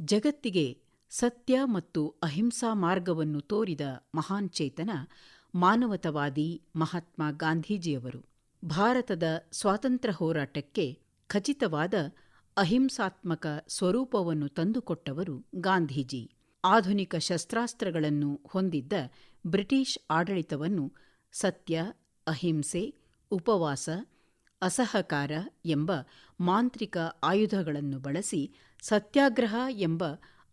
ಜಗತ್ತಿಗೆ ಸತ್ಯ ಮತ್ತು ಅಹಿಂಸಾ ಮಾರ್ಗವನ್ನು ತೋರಿದ ಮಹಾನ್ ಚೇತನ, ಮಾನವತವಾದಿ ಮಹಾತ್ಮ ಗಾಂಧೀಜಿಯವರು. ಭಾರತದ ಸ್ವಾತಂತ್ರ್ಯ ಹೋರಾಟಕ್ಕೆ ಖಚಿತವಾದ ಅಹಿಂಸಾತ್ಮಕ ಸ್ವರೂಪವನ್ನು ತಂದುಕೊಟ್ಟವರು ಗಾಂಧೀಜಿ. ಆಧುನಿಕ ಶಸ್ತ್ರಾಸ್ತ್ರಗಳನ್ನು ಹೊಂದಿದ್ದ ಬ್ರಿಟಿಷ್ ಆಡಳಿತವನ್ನು ಸತ್ಯ, ಅಹಿಂಸೆ, ಉಪವಾಸ ಅಸಹಕಾರ ಎಂಬ ಮಾಂತ್ರಿಕ ಆಯುಧಗಳನ್ನು ಬಳಸಿ ಸತ್ಯಾಗ್ರಹ ಎಂಬ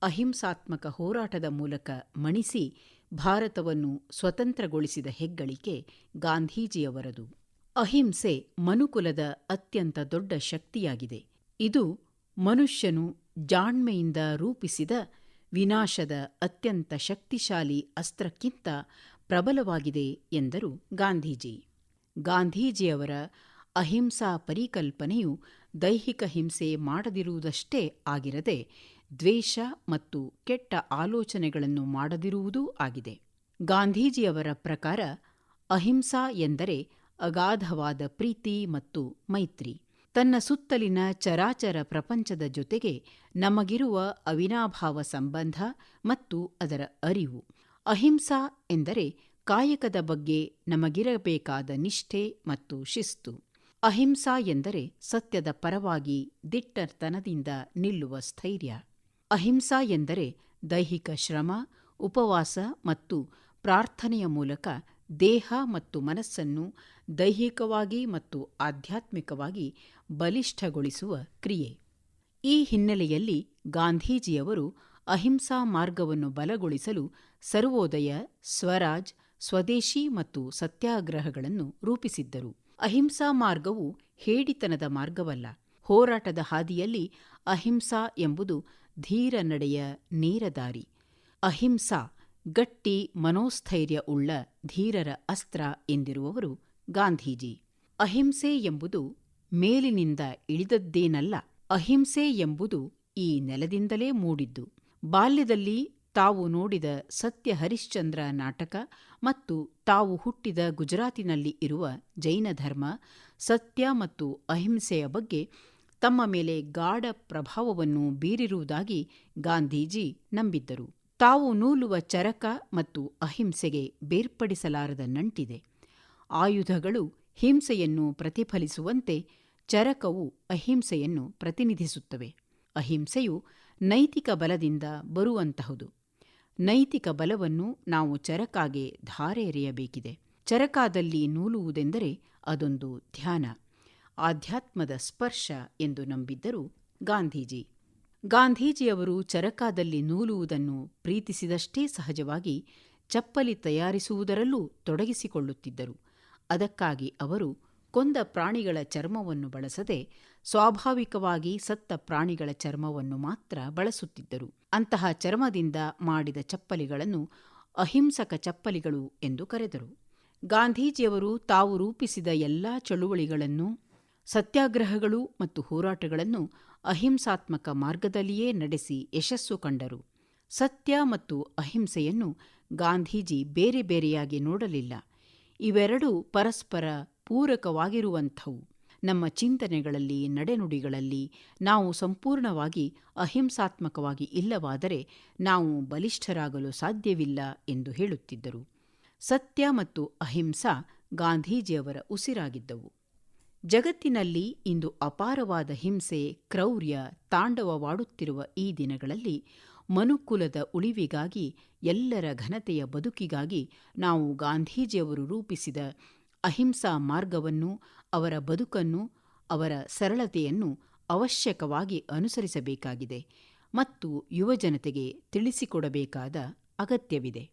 ಅಹಿಂಸಾತ್ಮಕ ಹೋರಾಟದ ಮೂಲಕ ಮಣಿಸಿ ಭಾರತವನ್ನು ಸ್ವತಂತ್ರಗೊಳಿಸಿದ ಹೆಗ್ಗಳಿಕೆ ಗಾಂಧೀಜಿಯವರದು. ಅಹಿಂಸೆ ಮನುಕುಲದ ಅತ್ಯಂತ ದೊಡ್ಡ ಶಕ್ತಿಯಾಗಿದೆ. ಇದು ಮನುಷ್ಯನು ಜಾಣ್ಮೆಯಿಂದ ರೂಪಿಸಿದ ವಿನಾಶದ ಅತ್ಯಂತ ಶಕ್ತಿಶಾಲಿ ಅಸ್ತ್ರಕ್ಕಿಂತ ಪ್ರಬಲವಾಗಿದೆ ಎಂದರು ಗಾಂಧೀಜಿ. ಗಾಂಧೀಜಿಯವರ ಅಹಿಂಸಾ ಪರಿಕಲ್ಪನೆಯು ದೈಹಿಕ ಹಿಂಸೆ ಮಾಡದಿರುವುದಷ್ಟೇ ಆಗಿರದೆ ದ್ವೇಷ ಮತ್ತು ಕೆಟ್ಟ ಆಲೋಚನೆಗಳನ್ನು ಮಾಡದಿರುವುದೂ ಆಗಿದೆ. ಗಾಂಧೀಜಿಯವರ ಪ್ರಕಾರ ಅಹಿಂಸಾ ಎಂದರೆ ಅಗಾಧವಾದ ಪ್ರೀತಿ ಮತ್ತು ಮೈತ್ರಿ. ತನ್ನ ಸುತ್ತಲಿನ ಚರಾಚರ ಪ್ರಪಂಚದ ಜೊತೆಗೆ ನಮಗಿರುವ ಅವಿನಾಭಾವ ಸಂಬಂಧ ಮತ್ತು ಅದರ ಅರಿವು. ಅಹಿಂಸಾ ಎಂದರೆ ಕಾಯಕದ ಬಗ್ಗೆ ನಮಗಿರಬೇಕಾದ ನಿಷ್ಠೆ ಮತ್ತು ಶಿಸ್ತು. ಅಹಿಂಸಾ ಎಂದರೆ ಸತ್ಯದ ಪರವಾಗಿ ದಿಟ್ಟತನದಿಂದ ನಿಲ್ಲುವ ಸ್ಥೈರ್ಯ. ಅಹಿಂಸಾ ಎಂದರೆ ದೈಹಿಕ ಶ್ರಮ, ಉಪವಾಸ ಮತ್ತು ಪ್ರಾರ್ಥನೆಯ ಮೂಲಕ ದೇಹ ಮತ್ತು ಮನಸ್ಸನ್ನು ದೈಹಿಕವಾಗಿ ಮತ್ತು ಆಧ್ಯಾತ್ಮಿಕವಾಗಿ ಬಲಿಷ್ಠಗೊಳಿಸುವ ಕ್ರಿಯೆ. ಈ ಹಿನ್ನೆಲೆಯಲ್ಲಿ ಗಾಂಧೀಜಿಯವರು ಅಹಿಂಸಾ ಮಾರ್ಗವನ್ನು ಬಲಗೊಳಿಸಲು ಸರ್ವೋದಯ, ಸ್ವರಾಜ್, ಸ್ವದೇಶಿ ಮತ್ತು ಸತ್ಯಾಗ್ರಹಗಳನ್ನು ರೂಪಿಸಿದ್ದರು. ಅಹಿಂಸಾ ಮಾರ್ಗವು ಹೇಡಿತನದ ಮಾರ್ಗವಲ್ಲ. ಹೋರಾಟದ ಹಾದಿಯಲ್ಲಿ ಅಹಿಂಸಾ ಎಂಬುದು ಧೀರ ನಡೆಯ ನೇರ ದಾರಿ. ಅಹಿಂಸಾ ಗಟ್ಟಿ ಮನೋಸ್ಥೈರ್ಯ ಉಳ್ಳ ಧೀರರ ಅಸ್ತ್ರ ಎಂದಿರುವವರು ಗಾಂಧೀಜಿ. ಅಹಿಂಸೆ ಎಂಬುದು ಮೇಲಿನಿಂದ ಇಳಿದದ್ದೇನಲ್ಲ, ಅಹಿಂಸೆ ಎಂಬುದು ಈ ನೆಲದಿಂದಲೇ ಮೂಡಿದ್ದು. ಬಾಲ್ಯದಲ್ಲಿ ತಾವು ನೋಡಿದ ಸತ್ಯ ಹರಿಶ್ಚಂದ್ರ ನಾಟಕ ಮತ್ತು ತಾವು ಹುಟ್ಟಿದ ಗುಜರಾತಿನಲ್ಲಿ ಇರುವ ಜೈನ ಧರ್ಮ, ಸತ್ಯ ಮತ್ತು ಅಹಿಂಸೆಯ ಬಗ್ಗೆ ತಮ್ಮ ಮೇಲೆ ಗಾಢ ಪ್ರಭಾವವನ್ನು ಬೀರಿರುವುದಾಗಿ ಗಾಂಧೀಜಿ ನಂಬಿದ್ದರು. ತಾವು ನೂಲುವ ಚರಕ ಮತ್ತು ಅಹಿಂಸೆಗೆ ಬೇರ್ಪಡಿಸಲಾರದ ನಂಟಿದೆ. ಆಯುಧಗಳು ಹಿಂಸೆಯನ್ನು ಪ್ರತಿಫಲಿಸುವಂತೆ ಚರಕವು ಅಹಿಂಸೆಯನ್ನು ಪ್ರತಿನಿಧಿಸುತ್ತವೆ. ಅಹಿಂಸೆಯು ನೈತಿಕ ಬಲದಿಂದ ಬರುವಂತಹುದು. ನೈತಿಕ ಬಲವನ್ನು ನಾವು ಚರಕಾಗೆ ಧಾರೆ ಎರೆಯಬೇಕಿದೆ ಚರಕಾದಲ್ಲಿ ನೂಲುವುದೆಂದರೆ ಅದೊಂದು ಧ್ಯಾನ, ಆಧ್ಯಾತ್ಮದ ಸ್ಪರ್ಶ ಎಂದು ನಂಬಿದ್ದರು ಗಾಂಧೀಜಿ. ಗಾಂಧೀಜಿಯವರು ಚರಕಾದಲ್ಲಿ ನೂಲುವುದನ್ನು ಪ್ರೀತಿಸಿದಷ್ಟೇ ಸಹಜವಾಗಿ ಚಪ್ಪಲಿ ತಯಾರಿಸುವುದರಲ್ಲೂ ತೊಡಗಿಸಿಕೊಳ್ಳುತ್ತಿದ್ದರು. ಅದಕ್ಕಾಗಿ ಅವರು ಕೊಂದ ಪ್ರಾಣಿಗಳ ಚರ್ಮವನ್ನು ಬಳಸದೆ ಸ್ವಾಭಾವಿಕವಾಗಿ ಸತ್ತ ಪ್ರಾಣಿಗಳ ಚರ್ಮವನ್ನು ಮಾತ್ರ ಬಳಸುತ್ತಿದ್ದರು. ಅಂತಹ ಚರ್ಮದಿಂದ ಮಾಡಿದ ಚಪ್ಪಲಿಗಳನ್ನು ಅಹಿಂಸಕ ಚಪ್ಪಲಿಗಳು ಎಂದು ಕರೆದರು. ಗಾಂಧೀಜಿಯವರು ತಾವು ರೂಪಿಸಿದ ಎಲ್ಲಾ ಚಳುವಳಿಗಳನ್ನು, ಸತ್ಯಾಗ್ರಹಗಳು ಮತ್ತು ಹೋರಾಟಗಳನ್ನು ಅಹಿಂಸಾತ್ಮಕ ಮಾರ್ಗದಲ್ಲಿಯೇ ನಡೆಸಿ ಯಶಸ್ಸು ಕಂಡರು. ಸತ್ಯ ಮತ್ತು ಅಹಿಂಸೆಯನ್ನು ಗಾಂಧೀಜಿ ಬೇರೆ ಬೇರೆಯಾಗಿ ನೋಡಲಿಲ್ಲ. ಇವೆರಡೂ ಪರಸ್ಪರ ಪೂರಕವಾಗಿರುವಂಥವು. ನಮ್ಮ ಚಿಂತನೆಗಳಲ್ಲಿ, ನಡೆನುಡಿಗಳಲ್ಲಿ ನಾವು ಸಂಪೂರ್ಣವಾಗಿ ಅಹಿಂಸಾತ್ಮಕವಾಗಿ ಇಲ್ಲವಾದರೆ ನಾವು ಬಲಿಷ್ಠರಾಗಲು ಸಾಧ್ಯವಿಲ್ಲ ಎಂದು ಹೇಳುತ್ತಿದ್ದರು. ಸತ್ಯ ಮತ್ತು ಅಹಿಂಸಾ ಗಾಂಧೀಜಿಯವರ ಉಸಿರಾಗಿದ್ದವು. ಜಗತ್ತಿನಲ್ಲಿ ಇಂದು ಅಪಾರವಾದ ಹಿಂಸೆ, ಕ್ರೌರ್ಯ, ತಾಂಡವವಾಡುತ್ತಿರುವ ಈ ದಿನಗಳಲ್ಲಿ ಮನುಕುಲದ ಉಳಿವಿಗಾಗಿ, ಎಲ್ಲರ ಘನತೆಯ ಬದುಕಿಗಾಗಿ ನಾವು ಗಾಂಧೀಜಿಯವರು ರೂಪಿಸಿದ ಅಹಿಂಸಾ ಮಾರ್ಗವನ್ನು ಅವರ ಬದುಕನ್ನು ಅವರ ಸರಳತೆಯನ್ನು ಅವಶ್ಯಕವಾಗಿ ಅನುಸರಿಸಬೇಕಾಗಿದೆ ಮತ್ತು ಯುವಜನತೆಗೆ ತಿಳಿಸಿಕೊಡಬೇಕಾದ ಅಗತ್ಯವಿದೆ.